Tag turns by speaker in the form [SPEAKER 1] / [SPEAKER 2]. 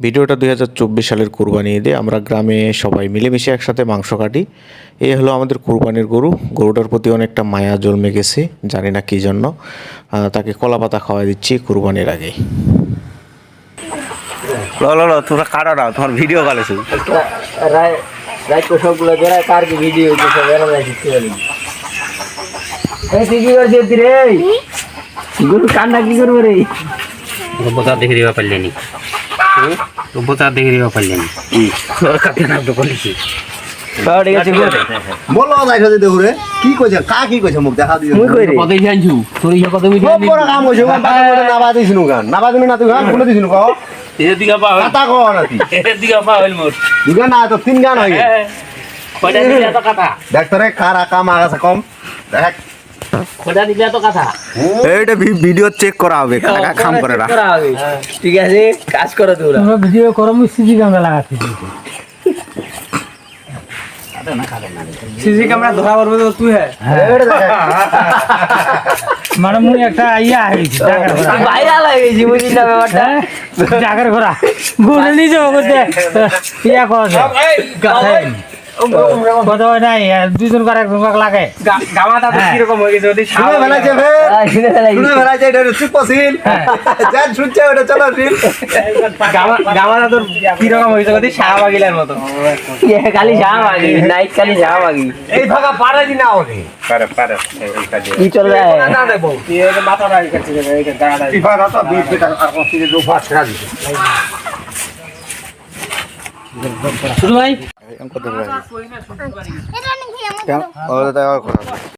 [SPEAKER 1] ভিডিওটা দুই হাজার চব্বিশ সালের কোরবানি ঈদে আমরা গ্রামে সবাই মিলেমিশে একসাথে মাংস কাটি। এই হলো আমাদের কোরবানির গরু। গরুটার প্রতি অনেকটা মায়া জন্মে গেছে জানি না কী জন্য। তাকে কলা পাতা খাওয়াই দিচ্ছি কোরবানির আগে
[SPEAKER 2] ল ল ল তোমরা কাটো না তোমার ভিডিও
[SPEAKER 3] রাইতো সবগুলো কার কি ভিডিও এই কি করছিস রে? গরু কান্না কি করব রে?
[SPEAKER 4] বোঝা দেখে দিবা পারলেনি। বোঝা দেখে দিবা পারলেনি। কাছে না বলেছি?
[SPEAKER 3] সব ঠিক আছে
[SPEAKER 2] বলো। যাই সাথে দেখো রে। কি কইছে? কা কি কইছে? মুখ দেখা দিও।
[SPEAKER 3] মুই কই রে
[SPEAKER 4] কত জানছু। তোর ইয়া কত মিটার
[SPEAKER 2] খুব বড় কাম হইছে গান বাজা না বাজিস গান। না বাজিস না তুই গান কোনে দিছিস কও?
[SPEAKER 4] এর দিকে পা হইল
[SPEAKER 2] কথা কও না তুই
[SPEAKER 4] এর দিকে পা হইল মোর।
[SPEAKER 2] দুগা না তো তিন গান হয়ে।
[SPEAKER 4] কয়টা দিলে এত কথা
[SPEAKER 2] দেখ কারা কাম আগাছে কম। দেখ।
[SPEAKER 4] কয়টা দিলে এত কথা?
[SPEAKER 2] এইটা ভিডিও চেক করা হবে কাকা কাম করে না।
[SPEAKER 3] ঠিক আছে কাজ করো তোরা
[SPEAKER 5] ভিডিও করো মুই সিসি ক্যামেরা লাগাচ্ছি।
[SPEAKER 3] সিসি ক্যামেরা ধরা পড়বে তো তুই হ্যাঁ।
[SPEAKER 5] মানে মুই একটা ইয়া
[SPEAKER 3] ভাইরাল হয়ে না ব্যাপারটা?
[SPEAKER 5] হ্যাঁ? জাগার ঘুরে করতে ইয়া করছে কথা হয় নাই দুজন করে একজন কাক লাগে।
[SPEAKER 3] গামাটা তো কীরকম হয়ে গেছে ওদের
[SPEAKER 2] শুনে ফেলাইছে ফে
[SPEAKER 3] শুনে
[SPEAKER 2] ফেলাইছে। এটা চুপ পসিল যান শুনছে ওটা চলো সিল
[SPEAKER 3] গামাটা তোর কীরকম হয়েছে ওদের শাহবাগিলার মতো। খালি শাহবাগি নাইট খালি শাহবাগি।
[SPEAKER 2] এই ভাগা পারে দি না ওরে
[SPEAKER 4] পারে পারে।
[SPEAKER 3] কি চল রা
[SPEAKER 2] না দেব।
[SPEAKER 3] মাথাটা কাছে এটা গাড়া
[SPEAKER 2] ইফারা তো বিট বিট আর কষ্ট দিয়ে ফাট ছেড়া দিছে।
[SPEAKER 5] শুরু ভাই।
[SPEAKER 6] এটা নাকি আমার